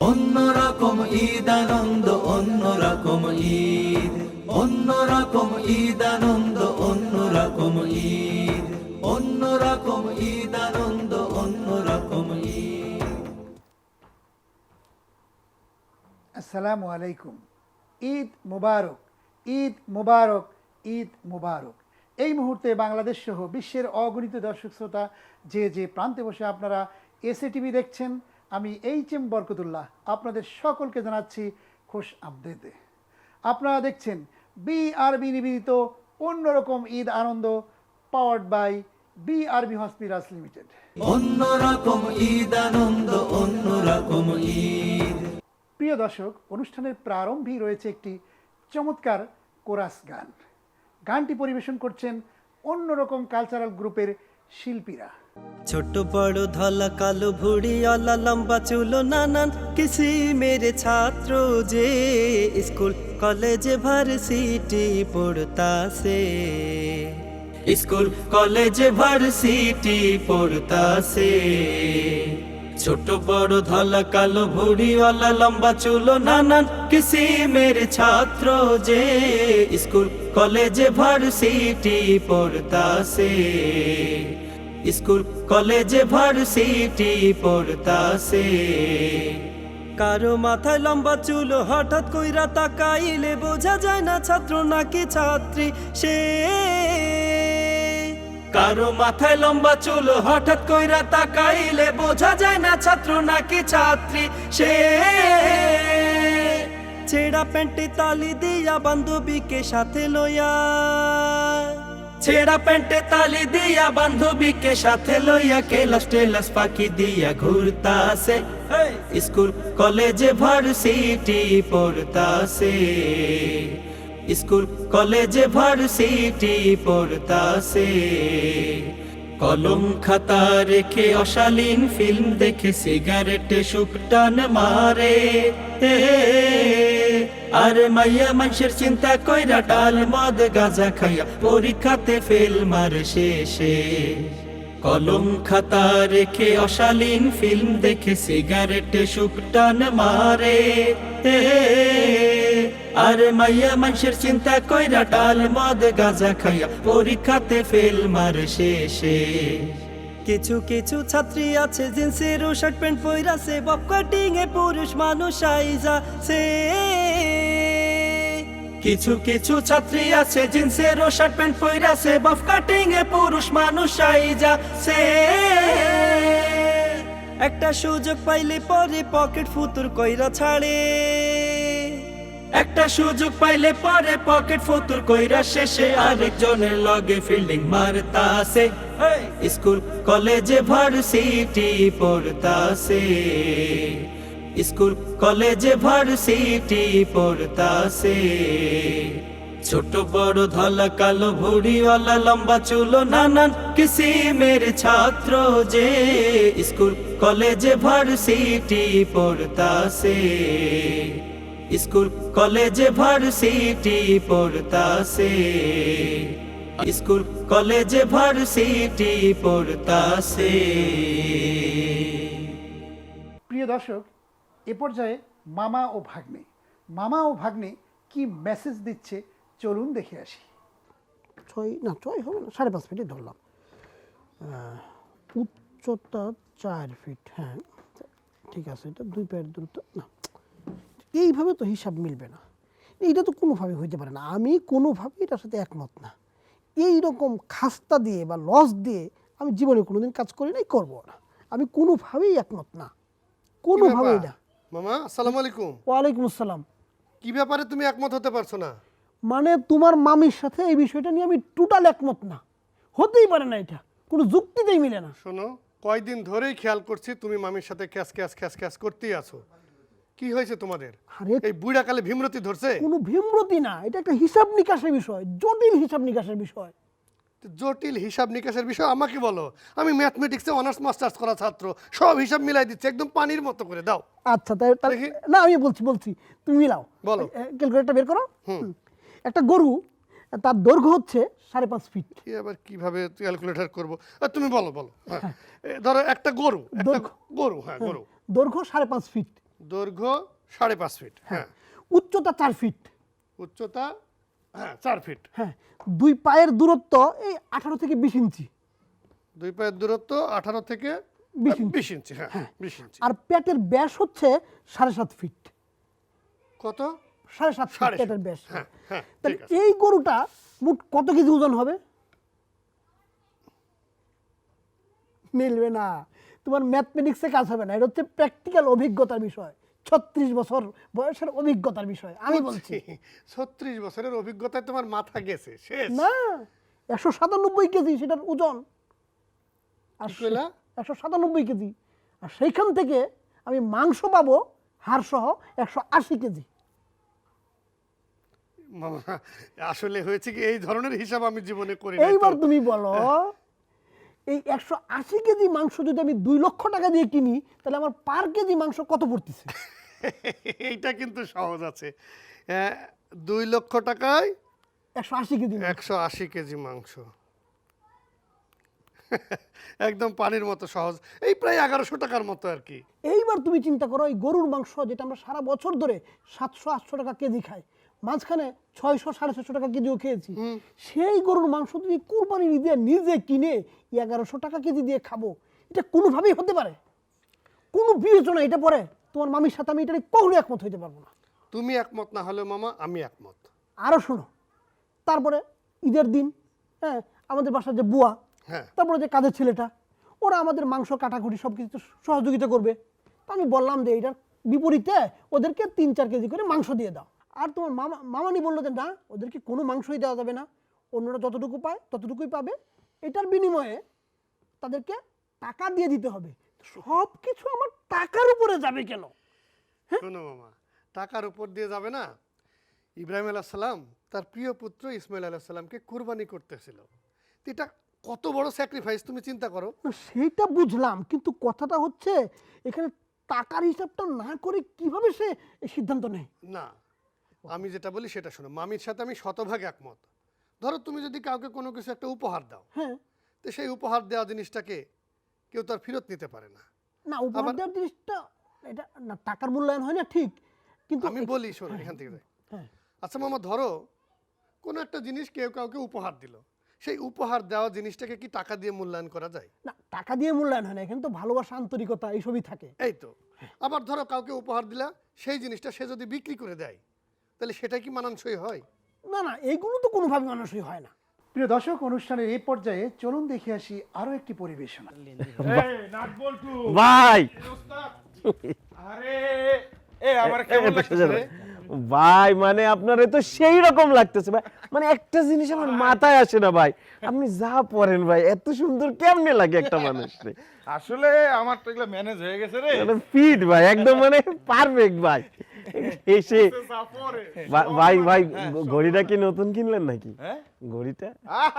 অন্যরকম ঈদ আনন্দ, অন্যরকম ঈদ। অন্যরকম ঈদ আনন্দ, অন্যরকম ঈদ। অন্যরকম ঈদ আনন্দ, অন্যরকম ঈদ। আসসালামু আলাইকুম। ঈদ মুবারক ঈদ মুবারক ঈদ মুবারক। এই মুহূর্তে বাংলাদেশ সহ বিশ্বের অগণিত দর্শক শ্রোতা যে যে প্রান্তে বসে আপনারা এসএ টিভি দেখছেন আমি এইচ এম বরকতুল্লাহ আপনাদের সকলকে জানাচ্ছি খুশ আবদেতে আপনারা দেখছেন বি বিআরবি নিবেদিত অন্যরকম ঈদ আনন্দ powered by BRB hospitals limited অন্যরকম ঈদ আনন্দ অন্যরকম ঈদ। প্রিয় দর্শক অনুষ্ঠানের প্রারম্ভেই রয়েছে একটি চমৎকার কোরাস গান। গানটি পরিবেশন করছেন অন্যরকম কালচারাল গ্রুপের শিল্পীরা। ছোট বড় ধলা কালো ভুড়ি, অলা লম্বা চুলো নানান কিসি মেরে ছাত্র যে স্কুল, কলেজে ভার্সিটি পড়তাছে। স্কুল, কলেজে ভার্সিটি পড়তাছে। ছোট বড় ধলা কালো ভুড়ি, অলা লম্বা চুলো নানান কিসি মেরে ছাত্র যে স্কুল, কলেজে ভার্সিটি পড়তাছে। স্কুল কলেজে ভার্সিটি পড়তাছে। কারও মাথায় লম্বা চুল হঠাৎ কইরা তাকাইলে বোঝা যায় না ছাত্র নাকি ছাত্রী সে। কারও মাথায় লম্বা চুল হঠাৎ কইরা তাকাইলে বোঝা যায় না ছাত্র নাকি ছাত্রী সে। ছেঁড়া প্যান্টে তালি দিয়া বান্ধবীকে সাথে লইয়া ছেঁড়া প্যান্টে তালি দিয়া বান্ধবীকে সাথে লইয়া কেলাস টেলাস পাখি দিয়া ঘুরতাছে। স্কুল, কলেজে ভার্সিটি পড়তাছে। স্কুল, কলেজে ভার্সিটি পড়তাছে। কলম খাতা রেখে অশালীন ফিল্ম দেখে সিগারেটে শুকটান মারে। আর মাইয়া, মানুষের চিন্তা কইরা ডাল মদ, গাজা খাইয়া পরীক্ষাতে ফেল মার শেষে। কলম খাতা রেখে অশালীন ফিল্ম দেখে সিগারেটে শুকটান মারে। আর মাইয়া, মানুষের চিন্তা কইরা ডাল মদ, গাজা খাইয়া পরীক্ষাতে ফেল মারে শেষে। কিছু কিছু ছাত্রী আছে, জিন্সের ও শার্ট প্যান্ট পইরাছে বব কাটিং এ পুরুষ মানুষ আইজা সে। কিছু কিছু ছাত্রী আছে, জিন্সের ও শার্ট প্যান্ট পইরাছে বব কাটিং এ পুরুষ মানুষ আইজা সে। একটা সুযোগ পাইলে পরে পকেট ফুতুর কইরা ছাড়ে। একটা সুযোগ পাইলে পরে পকেট ফুতুর কইরা শেষে আরেকজনের লগে ফিল্ডিং মারতাছে। স্কুল কলেজে ভার্সিটি পড়তাছে। স্কুল কলেজে ভার্সিটি পড়তাছে। ছোট, বড়, ধলা, কালো, ভুড়িওয়ালা, লম্বা, চুলো, নানান কিসি মেরে ছাত্র যে স্কুল কলেজে ভার্সিটি পড়তাছে। স্কুল কলেজে ভার্সিটি পড়তাছে। স্কুল কলেজে ভার্সিটি পড়তাছে। প্রিয় দর্শক এ পর্যায়ে মামা ও ভাগ্নে। মামা ও ভাগ্নে কি মেসেজ দিচ্ছে? চলুন দেখে আসি। ছয় না ছয় হবে না সাড়ে পাঁচ ফিটই ধরলাম। উচ্চতা চার ফিট হ্যাঁ। ঠিক আছে এটা দুই পায়ের দূরত্ব না। এইভাবে তো হিসাব মিলবে না। এইটা তো কোনোভাবে হইতে পারে না। আমি কোনোভাবেই এটার সাথে একমত না। এই রকম খাস্তা দিয়ে বা লস দিয়ে আমি জীবনে কোনোদিন কাজ করি নাই করব না। আমি কোনোভাবেই একমত না। কোনোভাবেই না। মামা আসসালামু আলাইকুম। ওয়ালাইকুম আসসালাম। কি ব্যাপারে তুমি একমত হতে পারছ না? মানে তোমার মামির সাথে এই বিষয়টা নিয়ে আমি টোটাল একমত না। হতেই পারে না এটা। কোনো যুক্তিতেই মিলে না। শোনো কয়দিন ধরেই খেয়াল করছি তুমি মামির সাথে ক্যাস ক্যাস ক্যাস ক্যাস করতেই আছো। কি হয়েছে তোমাদের? আরে এই বুড়াকালে ভীমরতি ধরছে? কোনো ভীমরতি না এটা একটা হিসাব নিকাশের বিষয় জটিল হিসাব নিকাশের বিষয়। জটিল হিসাব নিকাশের বিষয়? আমাকে বলো আমি ম্যাথমেটিক্সে অনার্স মাস্টার্স করা ছাত্র সব হিসাব মিলাই দিচ্ছি একদম পানির মতো করে দাও। আচ্ছা তাই না আমি বলছি বলছি তুমি মিলাও। বলো। ক্যালকুলেটরটা বের করো। হুম। একটা গরু তার দৈর্ঘ্য হচ্ছে সাড়ে পাঁচ ফিট। আবার কীভাবে ক্যালকুলেটর করব? তুমি বলো বলো। হ্যাঁ। ধরো একটা গরু একটা গরু হ্যাঁ। গরু। দৈর্ঘ্য সাড়ে পাঁচ ফিট। দৈর্ঘ্য সাড়ে পাঁচ ফিট হ্যাঁ। উচ্চতা চার ফিট উচ্চতা হ্যাঁ চার ফিট হ্যাঁ দুই পায়ের দূরত্ব এই আঠারো থেকে বিশ ইঞ্চি। দুই পায়ের দূরত্ব আঠারো থেকে বিশ ইঞ্চি। ইঞ্চি হ্যাঁ বিশ ইঞ্চি। আর পেটের ব্যাস হচ্ছে সাড়ে সাত ফিট কত? সাড়ে সাত ফিট পেটের ব্যাস হ্যাঁ হ্যাঁ। তাহলে এই গরুটা মোট কত কেজি ওজন হবে? মিলবে না। তোমার ম্যাথমেটিক্সে কাজ হবে না। এটা হচ্ছে প্র্যাকটিক্যাল অভিজ্ঞতার বিষয়। ছত্রিশ বছর বয়সের অভিজ্ঞতার বিষয় আমি বলছি। ছত্রিশ বছরের অভিজ্ঞতায় তোমার মাথা গেছে শেষ। না একশো সাতানব্বই কেজি সেটার ওজন। আর একশো সাতানব্বই কেজি। আর সেইখান থেকে আমি মাংস পাবো হাড় সহ একশো আশি কেজি। আসলে হয়েছে কি এই ধরনের হিসাব আমি জীবনে করি এইবার তুমি বলো। এই একশো আশি কেজি মাংস যদি আমি দুই লক্ষ টাকা দিয়ে কিনি তাহলে আমার পার কেজি মাংস কত পড়তেছে? এইটা কিন্তু সহজ আছে। আহ, দুই লক্ষ টাকায় একশো আশি কেজি একশো আশি কেজি মাংস। একদম পানির মতো সহজ। এই প্রায় এগারোশো টাকার মতো আর কি। এইবার তুমি চিন্তা করো এই গরুর মাংস যেটা আমরা সারা বছর ধরে সাতশো আটশো টাকা কেজি খাই মাঝখানে ছয়শো সাড়ে ছশো টাকা কেজিও খেয়েছি। সেই গরুর মাংস তুমি কুরবানি দিয়ে নিজে কিনে এগারোশো টাকা কেজি দিয়ে খাব এটা কোনোভাবেই হতে পারে। কোনো বিবেচনা এটা পরে তোমার মামির সাথে আমি এটা কখনো একমত হইতে পারব না। তুমি একমত না হলে মামা আমি একমত। আরও শোনো তারপরে ঈদের দিন হ্যাঁ আমাদের বাসার যে বুয়া হ্যাঁ। তারপরে যে কাজের ছেলেটা ওরা আমাদের মাংস কাটাকুটি সব কিছু সহযোগিতা করবে। তা আমি বললাম যে এটার বিপরীতে ওদেরকে তিন চার কেজি করে মাংস দিয়ে দাও। আর তোমার মামা মামানি বলল যে না ওদেরকে কোনো মাংসই দেওয়া যাবে না। অন্যরা যতটুকু পায় ততটুকুই পাবে। এটার বিনিময়ে তাদেরকে টাকা দিয়ে দিতে হবে। সব কিছু আমার টাকার উপরে যাবে কেন? শোনো মামা টাকার উপর দিয়ে যাবে না। ইব্রাহিম আলাহ সালাম তার প্রিয় পুত্র ইসমাইল আলাহ সালামকে কুরবানি করতেছিল। এটা কত বড় স্যাক্রিফাইস তুমি চিন্তা করো। সেইটা বুঝলাম কিন্তু কথাটা হচ্ছে এখানে টাকার হিসাবটা না করে কীভাবে সে সিদ্ধান্ত নেয়? না আমি যেটা বলি সেটা শোনো। মামির সাথে আমি শতভাগ একমত। ধরো তুমি যদি কাউকে কোনো কিছু একটা উপহার দাও হ্যাঁ। তো সেই উপহার দেওয়া জিনিসটাকে কেউ তো আর ফেরত নিতে পারে না। না উপহার দেওয়ার জিনিসটা এটা না টাকার মূল্যায়ন হয় না ঠিক কিন্তু আমি বলি শোনো এখান থেকে যাই। হ্যাঁ। আচ্ছা মামা ধরো কোনো একটা জিনিস কেউ কাউকে উপহার দিল। সেই উপহার দেওয়া জিনিসটাকে কি টাকা দিয়ে মূল্যায়ন করা যায়? না টাকা দিয়ে মূল্যায়ন হয় না এখানে তো ভালোবাসা আন্তরিকতা এইসবই থাকে। এই তো। আবার ধরো কাউকে উপহার দিলা সেই জিনিসটা সে যদি বিক্রি করে দেয় তাহলে সেটা কি মানানসই হয় না না এইগুলো তো কোনোভাবে মানুষই হয় না প্রিয় দর্শক অনুষ্ঠানের এই পর্যায়ে চলুন দেখে আসি আরও একটি পরিবেশনা ভাই আরে এ আমার কেমন লাগছে। ভাই মানে আপনার তো সেই রকম লাগতেছে ভাই মানে একটা জিনিস আমার মাথায় আসে না ভাই আপনি যা পড়েন ভাই এত সুন্দর কেমনে লাগে একটা মানুষকে আসলে আমার তো এগুলো ম্যানেজ হয়ে গেছে রে মানে ফিট ভাই একদম মানে পারফেক্ট ভাই এসে ভাই ভাই ঘড়িটা কি নতুন কিনলেন নাকি? হ্যাঁ? ঘড়িটা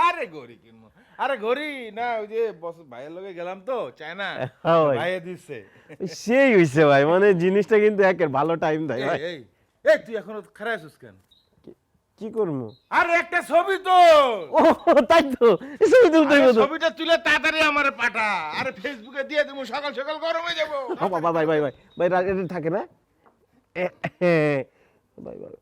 আরে ঘড়ি কিনবো। আরে ঘড়ি না ওই যে বস ভাইয়ের লগে গেলাম তো চায়না। হ্যাঁ ভাইয়ে দিচ্ছে সেই হইছে ভাই। মানে জিনিসটা কিন্তু একের ভালো টাইম দেয় ভাই। এই তুই এখনও খারাপ আছিস কেন? কি করব? আরে একটা ছবি তো ও তাই তো ছবি তুলতে তো। ছবিটা তুলে তাড়াতাড়ি আমার পাঠা। আরে ফেসবুকে দিয়ে দেবো সকাল সকাল গরম হয়ে যাব। বাবা ভাই ভাই ভাই ভাই রা- এটা থাকে না? ভাই ভাই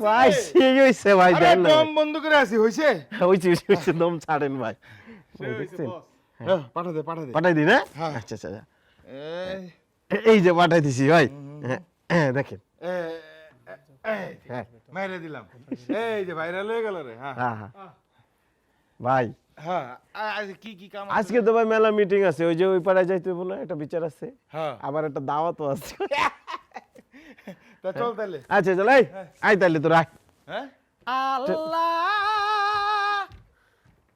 ভাই সেই হইছে ভাই দেন না। দম বন্ধ করে আছি হইছে? হইছে হইছে, হইছে দম ছাড়েন ভাই। দেখছেন? হ্যাঁ। পাঠা দে পাঠা দে। পাঠাই দিন হ্যাঁ। আচ্ছা আচ্ছা আচ্ছা। এই। যে পাঠাই দিছি ভাই। হ্যাঁ, হ্যাঁ দেখেন। এই, হ্যাঁ। মাইরে দিলাম। এই যে ভাইরাল হয়ে গেল রে হ্যাঁ। হ্যাঁ হ্যাঁ। ভাই। হ্যাঁ আ- আজ কি কি কাম আছে? আজকে তো ভাই মেলা মিটিং আছে ওই যে ওই পাড়ায় যাইতে না একটা বিচার আছে। হ্যাঁ। আবার একটা দাওয়াতও আছে। তা চল তাহলে। আচ্ছা চল এই আই তাইলে তো রাখ হ্যাঁ? আল্লাহ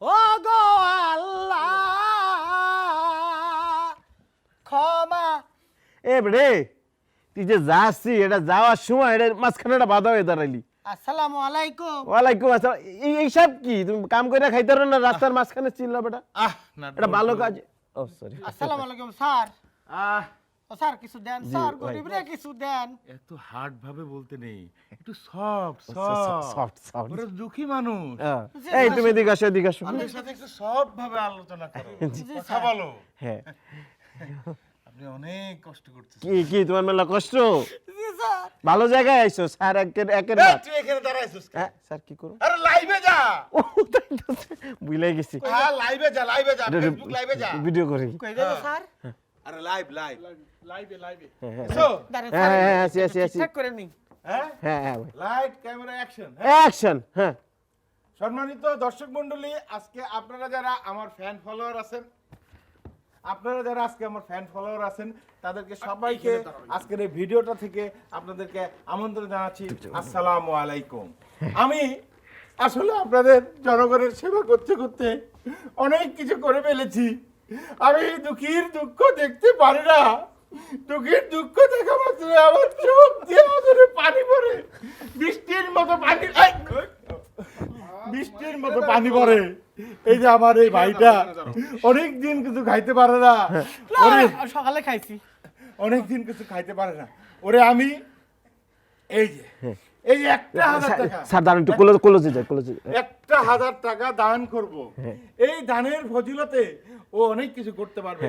ও গো আল্লাহ ক্ষমা। এ রে তুই যে যাচ্ছি এটা যাওয়ার সময় এটা মাঝখানে একটা বাধা হয়ে দাঁড়াইলি। আসসালামু আলাইকুম। ওয়ালাইকুম আসসালাম। এই এইসব কি? তুমি কাম করে খাইতে পারো না রাস্তার মাঝখানে চিল্লা বেটা আহ না এটা ভালো কাজ। ও সরি আসসালামু আলাইকুম স্যার। আহ স্যার কিছু দেন স্যার ভাই। গরিবরে কিছু দেন। এত হার্ড ভাবে বলতে নেই একটু সফট সফট সফট সফট। ওরা দুঃখী মানুষ। এই তুমি এদিকে আসো এদিকে আসো। আমাদের সাথে একটু সফট ভাবে আলোচনা করো। কথা বলো। হ্যাঁ। আপনি অনেক কষ্ট করতেছেন। কি কি তোমার মেলা কষ্ট? ভালো জায়গায় আইছো স্যার একের একের বাদ। তুই এখানে দাঁড়াইছিস হ্যাঁ স্যার কি করো আরে লাইভে যা! ও গেছি। হ্যাঁ লাইভে যা লাইভে যা ফেসবুক লাইভে যা। ভিডিও করি। আরে লাইভ লাইভ লাইভে লাইভে হ্যাঁ সো হ্যাঁ হ্যাঁ আছি আছি আছি হ্যাঁ? হ্যাঁ হ্যাঁ লাইট ক্যামেরা অ্যাকশন অ্যাকশন হ্যাঁ? সম্মানিত দর্শক মণ্ডলী আজকে আপনারা যারা আমার ফ্যান ফলোয়ার আছেন আপনারা যারা আজকে আমার ফ্যান ফলোয়ার আছেন তাদেরকে সবাইকে আজকের এই ভিডিওটা থেকে আপনাদেরকে আমন্ত্রণ জানাচ্ছি। আসসালামু আলাইকুম। আমি আসলে আপনাদের জনগণের সেবা করতে করতে অনেক কিছু করে ফেলেছি। আমি দুঃখীর দুঃখ দেখতে পারি না। দুঃখীর দুঃখ দেখা মাত্র আমার চোখ দিয়ে আমাদের পানি পড়ে। বৃষ্টির মতো পানি বৃষ্টির মতো পানি পড়ে। এই যে আমার এই ভাইটা অনেক দিন কিছু খাইতে পারে না। ওরে সকালে খাইছি। অনেক দিন কিছু খাইতে পারে না। ওরে আমি এই যে এই যে একটা হাজার টাকা। স্যার একটু কলেজ কলেজে যাই কলেজে একটা হাজার টাকা দান করব। এই দানের ফজিলতে ও অনেক কিছু করতে পারবে।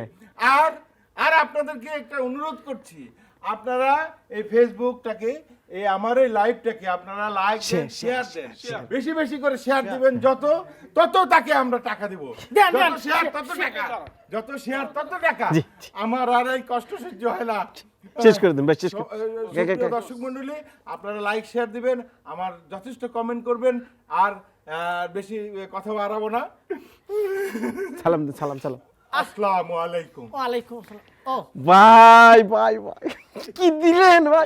আর আর আপনাদেরকে একটা অনুরোধ করছি আপনারা এই ফেসবুকটাকে এই আমার এই লাইভটাকে আপনারা লাইক দেন শেয়ার দেন। বেশি বেশি করে শেয়ার দিবেন যত তত তাকে আমরা টাকা দিব। যত শেয়ার তত টাকা। যত শেয়ার তত টাকা। আমার আর এই কষ্ট সহ্য হয় না। শেষ করে দিন শেষ করে দর্শক মন্ডলী আপনারা লাইক শেয়ার দিবেন আমার যথেষ্ট কমেন্ট করবেন আর বেশি কথা বাড়াবো না। সালাম সালাম সালাম। আসসালামু আলাইকুম। ওয়ালাইকুম আসসালাম। ও। ভাই ভাই ভাই। কি দিলেন ভাই?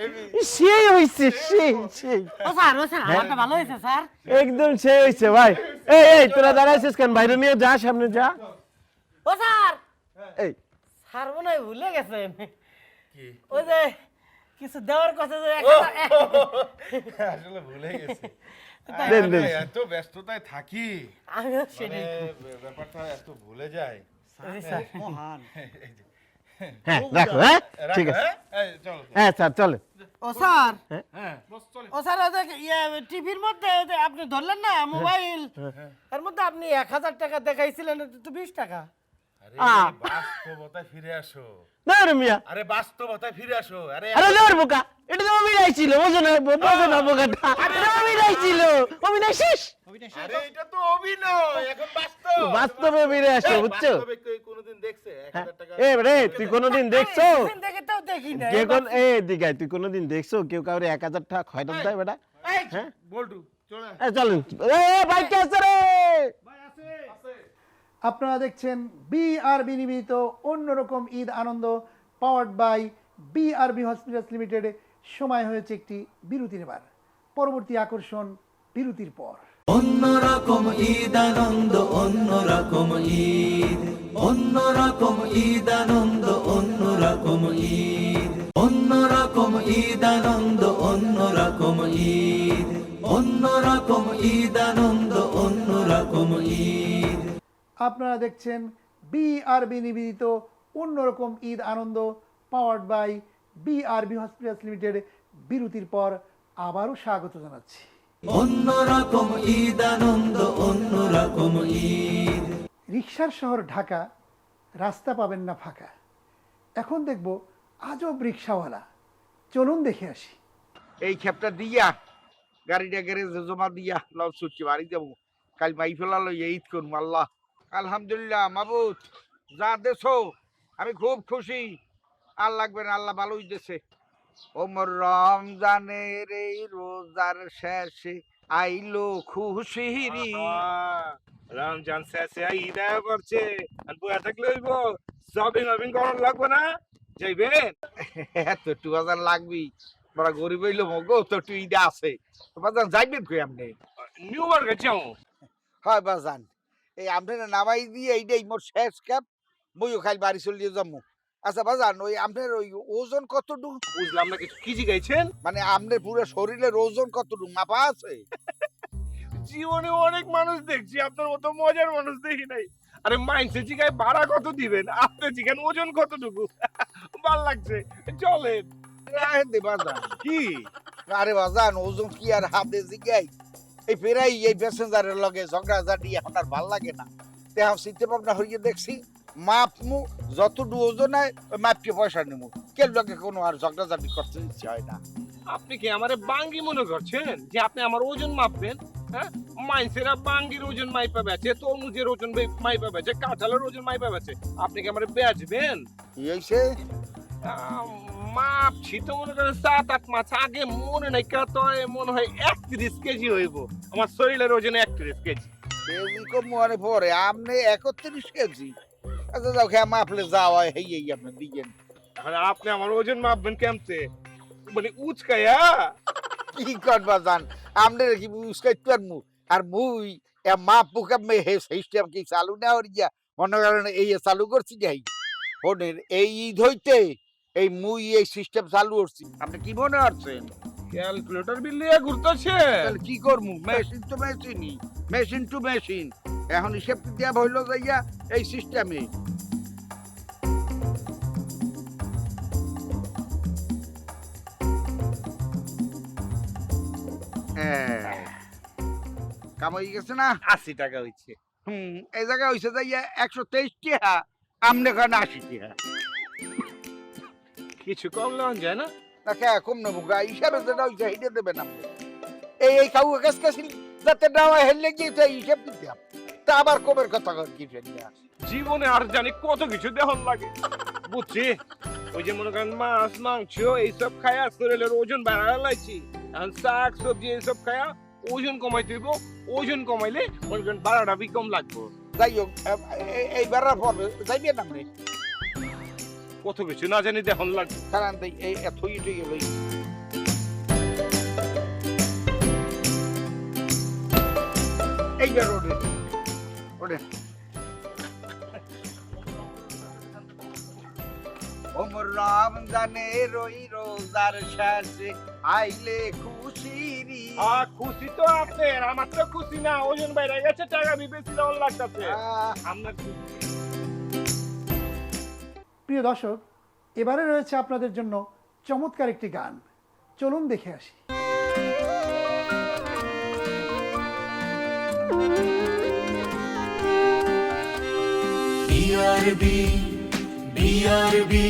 সেই হইছে সেই সেই। ও স্যার ও স্যার আমারটা ভালো হয়েছে স্যার। একদম সেই হইছে ভাই। এই এই তোরা দাঁড়াইছিস কেন? বাইরে নিয়ে যা সামনে যা। ও স্যার। এই। স্যার মনে হয় ভুলে গেছেন। ওই যে কিছু দেওয়ার কথা যে আসলে ভুলে গেছি। দেন, দেন। এত ব্যস্ততায় থাকি। মানে ব্যাপারটা এত ভুলে যায় স্যার। হ্যাঁ রাখো হ্যাঁ? ঠিক আছে? এই, চলো স্যার চলে। ও স্যার। হ্যাঁ। ও স্যার ইয়ে টিভির মধ্যে ওই যে আপনি ধরলেন না মোবাইল? এর মধ্যে আপনি এক হাজার টাকা দেখাইছিলেন তো বিশ টাকা। আরে বাস্তবতায় ফিরে আসো। না রে মিয়া। আরে বাস্তবতায় ফিরে আসো। আরে আরে বোকা। এটা তো অভিনয় ছিল বোঝো না বোঝো না বোকাটা এটা অভিনয় ছিল অভিনয় শেষ? আরে এটা তো অভিনয় এখন বাস্তব। বাস্তবে ফিরে আসো বুঝছ? কোনোদিন দেখছে? এক হাজার টাকা এ রে তুই কোনোদিন দেখছ? এখান তো দেখি না কে কোন এ দিগাই তুই কোনোদিন দেখছ? কেউ কাউরে এক হাজার টাকা খয়রাত দেয় বেটা? হ্যাঁ? বল্টু চলে এ চলেন। এ ভাই কে আছে রে? আপনারা দেখছেন বিআরবি নিবেদিত অন্যরকম ঈদ আনন্দ powered by BRB hospitals limited সময় হয়েছে একটি বিরতি নেবার পরবর্তী আকর্ষণ বিরতির পর। অন্যরকম ঈদ আনন্দ অন্যরকম ঈদ। অন্যরকম ঈদ আনন্দ অন্যরকম ঈদ। অন্যরকম ঈদ আনন্দ অন্যরকম ঈদ। অন্যরকম ঈদ আনন্দ অন্যরকম ঈদ। আপনারা দেখছেন বি বিআরবি নিবেদিত অন্যরকম ঈদ আনন্দ powered by BRB hospitals limited বিরতির পর আবারও স্বাগত জানাচ্ছি। অন্যরকম ঈদ আনন্দ অন্যরকম ঈদ। রিক্সার শহর ঢাকা রাস্তা পাবেন না ফাঁকা। এখন দেখব আজব রিক্সাওয়ালা চলুন দেখে আসি। এই খেপটা দিয়া গাড়িটা গ্যারেজে জমা দিয়া লঞ্চ ছুটছি বাড়ি যাব। কাল মাই ফেলালো ঈদ করব আল্লাহ। আলহামদুলিল্লাহ মাবুদ। যা দেছো আমি খুব খুশি। আর লাগবে না আল্লাহ ভালোই দেছে ওমর রমজানের এই রোজার শেষে আইলো খুশি রমজান শেষে ঈদ আয়া করছে আর বয়া থাকলে হইব শপিং ওপিং করার লাগবে না যাইবেন এত একটু বাজার লাগবি বড় গরিব হইল মগো তো একটু ঈদে আছে। বাজান যাইবেন কই আপনি? নিউ মার্কেট যাও। হয় বাজান এই আপনার নামাই দিয়ে এইটাই মোর শেষ ক্যাপ মইও খালি বাড়ি চলিয়ে যাব আচ্ছা বাজান ওই আপনার ওই ওজন কতটুকু? বুঝলাম না কিছু কি জিগাইছেন মানে আপনার পুরো শরীরের ওজন কতটুকু? মাপা আছে? জীবনে অনেক মানুষ দেখছি আপনার মতো মজার মানুষ দেখি নাই। আরে মাইন্সে জিগায় ভাড়া কত দিবেন? আপনি জিগান ওজন কতটুকু? ভালো লাগছে চলেন। বাজান। কি? আরে বাজান ওজন কি আর হাতে জিগাই এই ফেরাই এই প্যাসেঞ্জারের লগে ঝগড়া ঝাটি এখন আর ভালো লাগে না। তে চিন্তা ভাবনা হইয়ে দেখছি মাপ মু যতটুকু ওজন হয় ওই মাপকে পয়সা নেব কেউ লোকে কোনো আর ঝগড়াঝাটি করতে ইচ্ছে হয় না। আপনি কি আমারে বাঙ্গি মনে করছেন? যে আপনি আমার ওজন মাপবেন হ্যাঁ? মাইসেরা বাঙ্গির ওজন মাইপা তরমুজের ওজন মাইপা বেচে কাঁঠালের ওজন মাইপা বেচে আপনি কি আমারে বেচবেন? কি হয়েছে মাপছি তো মনে করেন সাত আট মাস আগে মনে নাই কত মনে হয় একত্রিশ কেজি হইব। আমার শরীরের ওজন একত্রিশ কেজি। কেজি কম মনে পড়ে আপনি একত্রিশ কেজি? আচ্ছা যাও খেয়ে মাপলে যাওয়া হেই এই আপনি দিয়েন আর আপনি আমার ওজন মাপবেন কেমতে? মানে উচকায়া কি করবা জান? আপনি কি উস্কাইতে পারমু আর মুই এ মাপ বুকা মে হে সিস্টেম কি চালু না হরিয়া। মনে করেন এই এ চালু করছি যাই হোনেন এই ঈদ হইতে এই মুই এই সিস্টেম চালু করছি। আপনি কি মনে করছেন? ক্যালকুলেটর বিল নিয়ে ঘুরতেছে কি করমু? মেশিন তো মেশিনই। Machine two machine. এখন হিসেব দেওয়া হইল যাইয়া এই সিস্টেমে কামাই গেছে না? আশি টাকা হইছে। হুম এই জায়গায় হইছে যাইয়া একশো তেইশ টিহা আমনে কারণে আশি টিহা। কিছু কম নেওয়া যায় না? না কে কম নেব গা হিসাবে যেটা হইছে হেঁটে দেবেন আপনি। এই এই কাউ কাছ কাছে যাতে নেওয়া হেললে গিয়ে হিসাব দিতে তা আবার কবের কথা কি জীবনে আর জানি কত কিছু দেহন লাগে। বুঝছি? ওই যে মনে করেন মাছ মাংস এইসব খায়া শরীরের ওজন লাইছি। এখন শাক সবজি এইসব খায়া ওজন কমাই দিব ওজন কমাইলে মনে করেন বাড়াটা বি কম লাগবো। যাই হোক এই বেড়ার পর যাইবেন আপনি কত কিছু না জানি দেহন লাগবে। কারণ এই এই এত গেল এইবার ওঠে ওমর রোজার শেষে আইলে খুশি তো আপনার আমার তো খুশি না ওজন বাইরে গেছে টাকা লাগতেছে। আপনার প্রিয় দর্শক এবারে রয়েছে আপনাদের জন্য চমৎকার একটি গান। চলুন দেখে আসি। বিআরবি বিআরবি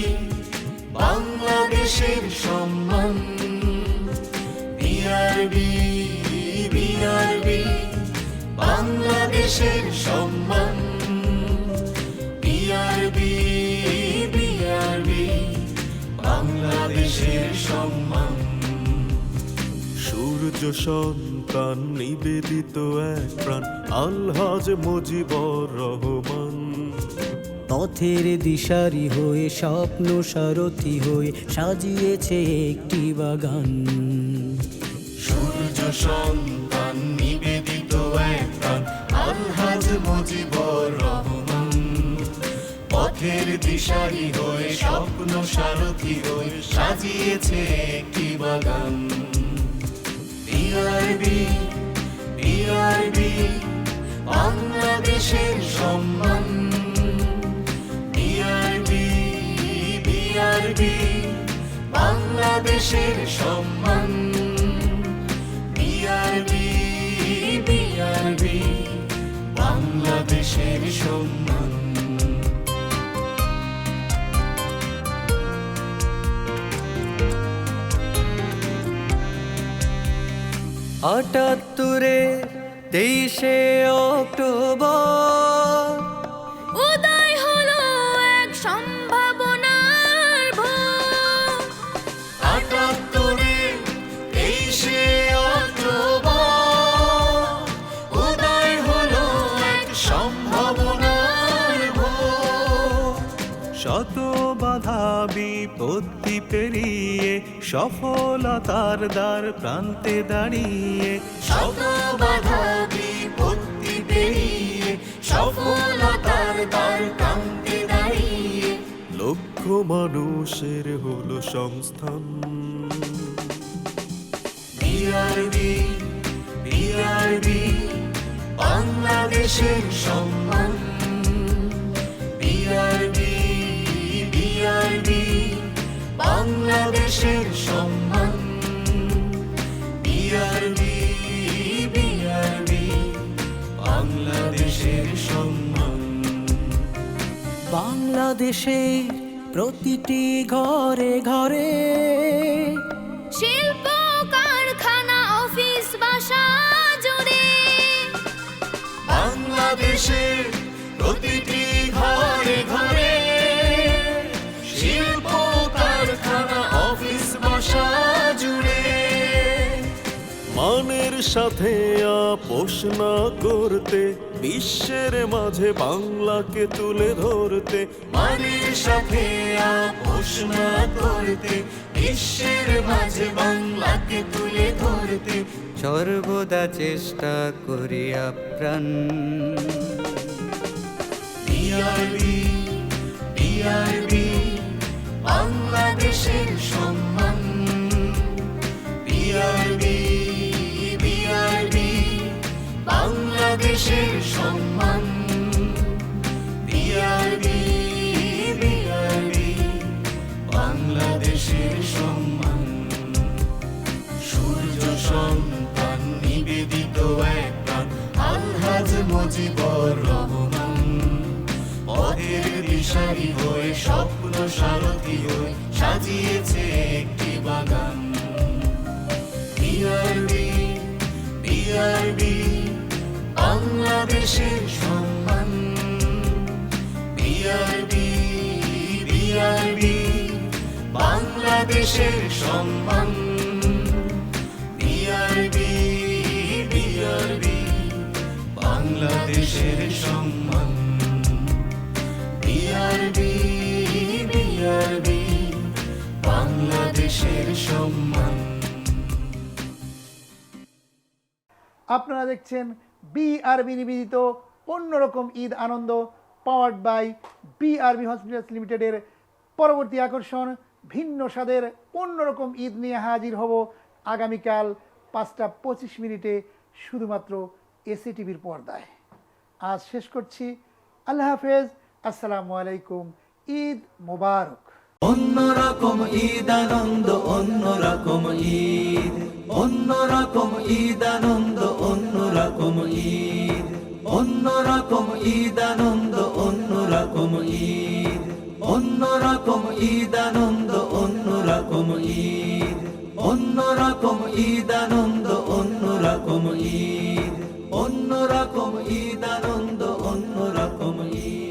বাংলাদেশের সম্মান বিআরবি বিআরবি বাংলাদেশের সম্মান বিআরবি বিআরবি বাংলাদেশের সম্মান সূর্য সন্তান নিবেদিত এক প্রাণ, আলহাজ মুজিবর রহমান। পথের দিশারি হয়ে, স্বপ্ন সারথি হয়ে সাজিয়েছে একটি বাগান। সূর্য সন্তান, নিবেদিত এক পথের দিশারি হয়ে, স্বপ্ন সারথি হয়ে সাজিয়েছে একটি বাগান। বিআরবি বিআরবি বাংলাদেশের সম্মান। বিআরবি বাংলাদেশের সম্মান। বিআরবি বিআরবি বাংলাদেশের সম্মান। আটাত্তরে তেইশে অক্টোবর শত বাধা বিপত্তি পেরিয়ে সফলতার দ্বার প্রান্তে দাঁড়িয়ে। শত বাধা বিপত্তি পেরিয়ে সফলতার দ্বার প্রান্তে দাঁড়িয়ে। লক্ষ মানুষের হলো সংস্থান। বিআরবি বিআরবি বাংলাদেশের সম্মান। বিআরবি বিআরবি বাংলাদেশের সম্মান। বিআরবি বিআরবি বাংলাদেশের সম্মান। বাংলাদেশের প্রতিটি ঘরে ঘরে শিল্প কারখানা অফিস বাসা জুড়ে। বাংলাদেশের প্রতিটি ঘরে ঘরে সাথে আপোষ না করতে বিশ্বের মাঝে বাংলাকে তুলে ধরতে। মানের সাথে আপোষ না করতে বিশ্বের মাঝে বাংলাকে তুলে ধরতে। সর্বদা চেষ্টা করি আপ্রাণ। বিআরবি বিআরবি বাংলাদেশের সম্মান। বাংলাদেশের সম্মান। বিআরবি বিআরবি বাংলাদেশের সম্মান। সূর্য সন্তান, নিবেদিত এক প্রাণ, আলহাজ মজিবর রহমান। পথের দিশারি হয়ে স্বপ্ন সারথি হয়ে সাজিয়েছে একটি বাগান। বাংলাদেশের সম্মান। বিআরবি বিআরবি বাংলাদেশের সম্মান। বিআরবি বিআরবি বাংলাদেশের সম্মান বিআরবি বিআরবি বাংলাদেশের সম্মান। আপনারা দেখছেন বিআরবি নিবেদিত অন্যরকম ঈদ আনন্দ পাওয়ার্ড বাই বিআরবি হসপিটালস লিমিটেডের পরবর্তী আকর্ষণ ভিন্ন স্বাদের অন্যরকম ঈদ নিয়ে হাজির হব আগামীকাল পাঁচটা পঁচিশ মিনিটে শুধুমাত্র এসি টিভির পর্দায়। আজ শেষ করছি। আল্লাহ হাফেজ। আসসালামু আলাইকুম। ঈদ মোবারক। অন্যরকম ঈদ আনন্দ, অন্যরকম ঈদ অন্যরকম ঈদ আনন্দ। অন্যরকম ঈদ অন্যরকম ঈদ আনন্দ, অন্যরকম ঈদ অন্যরকম ঈদ আনন্দ, অন্যরকম ঈদ অন্যরকম ঈদ আনন্দ, অন্যরকম ঈদ অন্যরকম ঈদ আনন্দ, অন্যরকম ঈদ।